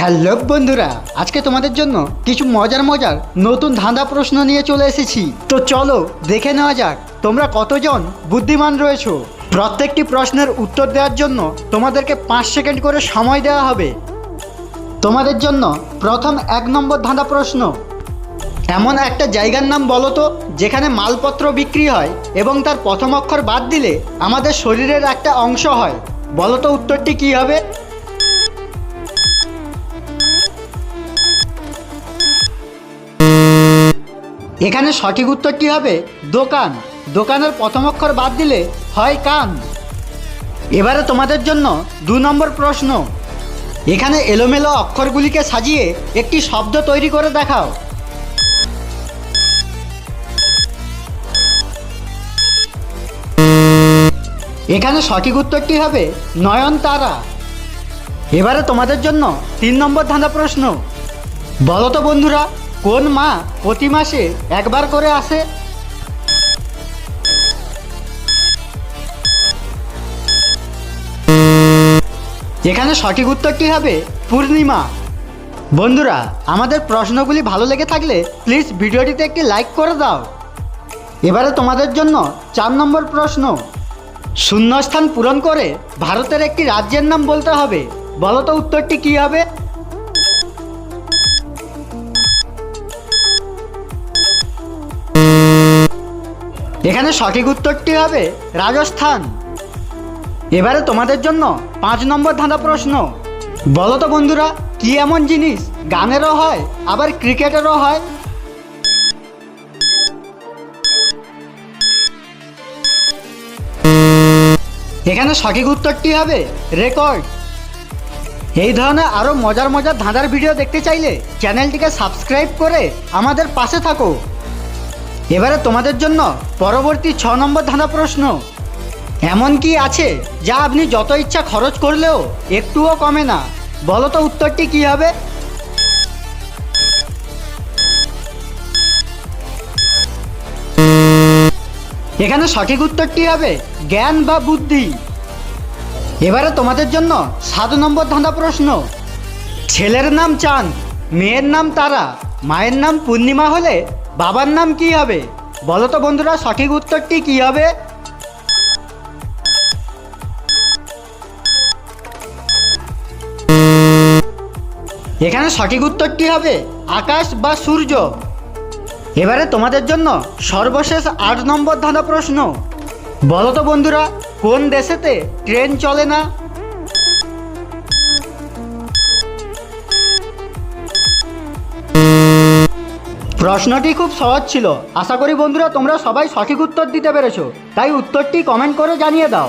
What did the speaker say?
Hello বন্ধুরা, আজকে তোমাদের জন্য কিছু মজার মজার নতুন ধাঁধা প্রশ্ন নিয়ে চলে এসেছি। তো চলো দেখে নেওয়া যাক, তোমরা কতজন বুদ্ধিমান রয়েছো? প্রত্যেকটি প্রশ্নের উত্তর দেওয়ার জন্য তোমাদেরকে পাঁচ সেকেন্ড করে সময় দেওয়া হবে। তোমাদের জন্য প্রথম এক নম্বর ধাঁধা প্রশ্ন, এমন একটা জায়গার নাম বলো তো, যেখানে মালপত্র বিক্রি হয় এবং তার প্রথম অক্ষর বাদ দিলে আমাদের শরীরের একটা অংশ হয়। বলো তো উত্তরটি কী হবে? এখানে সঠিক উত্তরটি হবে? দোকান। দোকানের প্রথম অক্ষর বাদ দিলে হয় কান। এবারে তোমাদের জন্য দু নম্বর প্রশ্ন। এখানে এলোমেলো অক্ষরগুলিকে সাজিয়ে একটি শব্দ তৈরি করে দেখাও। এখানে সঠিক উত্তরটি হবে? নয়নতারা। এবারে তোমাদের জন্য তিন নম্বর ধাঁধা প্রশ্ন। বলো তো বন্ধুরা কোন মা প্রতি মাসে একবার করে আসে? এখানে সঠিক উত্তরটি হবে? পূর্ণিমা। বন্ধুরা, আমাদের প্রশ্নগুলি ভালো লেগে থাকলে প্লিজ ভিডিওটিতে একটি লাইক করে দাও। এবারে তোমাদের জন্য চার নম্বর প্রশ্ন। শূন্যস্থান পূরণ করে ভারতের একটি রাজ্যের নাম বলতে হবে। বলো তো উত্তরটি কী হবে? এখানে সঠিক উত্তরটি হবে? রাজস্থান। এবারে তোমাদের জন্য পাঁচ নম্বর ধাঁধা প্রশ্ন। বলো তো বন্ধুরা, কি এমন জিনিস গানেরও হয়, আবার ক্রিকেটেরও হয়? এখানে সঠিক উত্তরটি হবে? রেকর্ড। এই ধরনের আরও মজার মজার ধাঁধার ভিডিও দেখতে চাইলে চ্যানেলটিকে সাবস্ক্রাইব করে আমাদের পাশে থাকো। এবারে তোমাদের জন্য পরবর্তী ছ নম্বর ধাঁধা প্রশ্ন এমন কি আছে যা আপনি যত ইচ্ছা খরচ করলেও একটুও কমে না? বলো তো উত্তরটি কি হবে? এখানে সঠিক উত্তরটি হবে জ্ঞান বা বুদ্ধি। এবারে তোমাদের জন্য সাত নম্বর ধাঁধা প্রশ্ন ছেলের নাম চাঁদ, মেয়ের নাম তারা, মায়ের নাম পূর্ণিমা হলে বাবার নাম কি হবে? বলো তো বন্ধুরা, সঠিক উত্তরটি কি হবে? এখানে সঠিক উত্তরটি হবে, আকাশ বা সূর্য। এবারে তোমাদের জন্য সর্বশেষ আট নম্বর ধাঁধা প্রশ্ন বলো তো বন্ধুরা, কোন দেশেতে ট্রেন চলে না? প্রশ্নটি খুব সহজ ছিল। আশা করি বন্ধুরা তোমরা সবাই সঠিক উত্তর দিতে পেরেছ। তাই উত্তরটি কমেন্ট করে জানিয়ে দাও।